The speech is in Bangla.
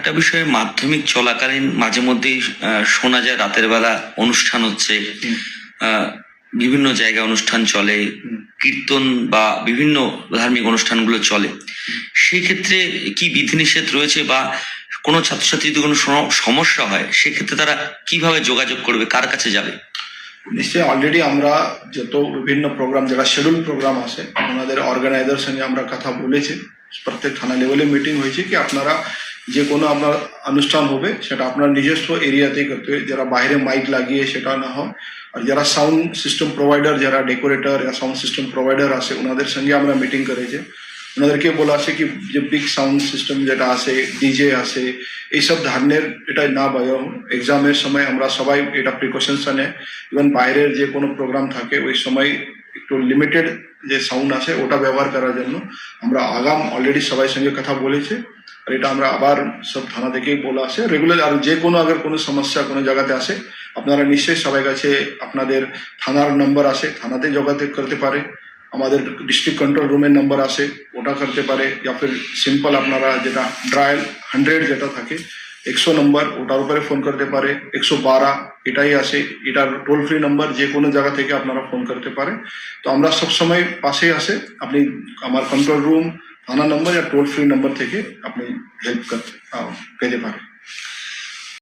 একটা বিষয়ে মাধ্যমিক চলাকালীন মাঝে মধ্যেই শোনা যায় রাতের বেলা অনুষ্ঠান হচ্ছে। বিভিন্ন জায়গায় অনুষ্ঠান চলে কীর্তন বা বিভিন্ন ধার্মিক অনুষ্ঠানগুলো চলে। সেই ক্ষেত্রে কি বিধিনিষেধ রয়েছে বা কোনো ছাত্রছাত্রী যদি কোনো সমস্যা হয় সেক্ষেত্রে তারা কীভাবে যোগাযোগ করবে কার কাছে যাবে? নিশ্চয়ই অলরেডি আমরা যত বিভিন্ন প্রোগ্রাম যারা শিডিউল প্রোগ্রাম আছে ওনাদের অর্গানাইজার সঙ্গে আমরা কথা বলেছি। প্রত্যেক থানা লেভেলে মিটিং হয়েছে কি আপনারা যে কোনো আপনার অনুষ্ঠান হবে, সেটা আপনার নিজস্ব এরিয়াতেই করতে হবে। যারা বাইরে মাইক লাগিয়ে সেটা না হয়। আর যারা সাউন্ড সিস্টেম প্রোভাইডার যারা ডেকোরেটর या সাউন্ড সিস্টেম প্রোভাইডার আছে, ওনাদের সঙ্গে আমরা মিটিং করেছি। ওনাদেরকে বলা আছে কি, যে বিগ সাউন্ড সিস্টেম যেটা আছে ডিজে আছে, এইসব ধরনের এটা না বাজাও। এক্সামের সময় আমরা সবাই এটা প্রিকশনস নেয়। ইভেন বাইরের যে কোনো প্রোগ্রাম থাকে, ওই সময় একটু লিমিটেড যে সাউন্ড আছে, ওটা ব্যবহার করার জন্য আমরা আগাম অলরেডি সবাই সঙ্গে কথা বলেছি। আর এটা আমরা আবার সব থানা থেকেই বলে আসে। রেগুলার আর যে কোনো আগের কোনো সমস্যা কোনো জায়গাতে আসে, আপনারা নিশ্চয়ই সবাই কাছে আপনাদের থানার নম্বর আসে। থানাতে যোগাযোগ করতে পারে। আমাদের ডিস্ট্রিক্ট কন্ট্রোল রুমের নম্বর আসে। ওটা করতে পারে। যা ফির সিম্পল আপনারা যেটা ড্রায়াল হান্ড্রেড যেটা থাকে, একশো নম্বর ওটার উপরে ফোন করতে পারে। একশো বারা, এটাই আসে। এটার টোল ফ্রি নাম্বার যে কোনো জায়গা থেকে আপনারা ফোন করতে পারে। তো আমরা সবসময় পাশেই আসে। আপনি আমার কন্ট্রোল রুম থানা নম্বর या টোল ফ্রি নম্বর থেকে আপনি হেল্প করতে আহ, পেতে পারেন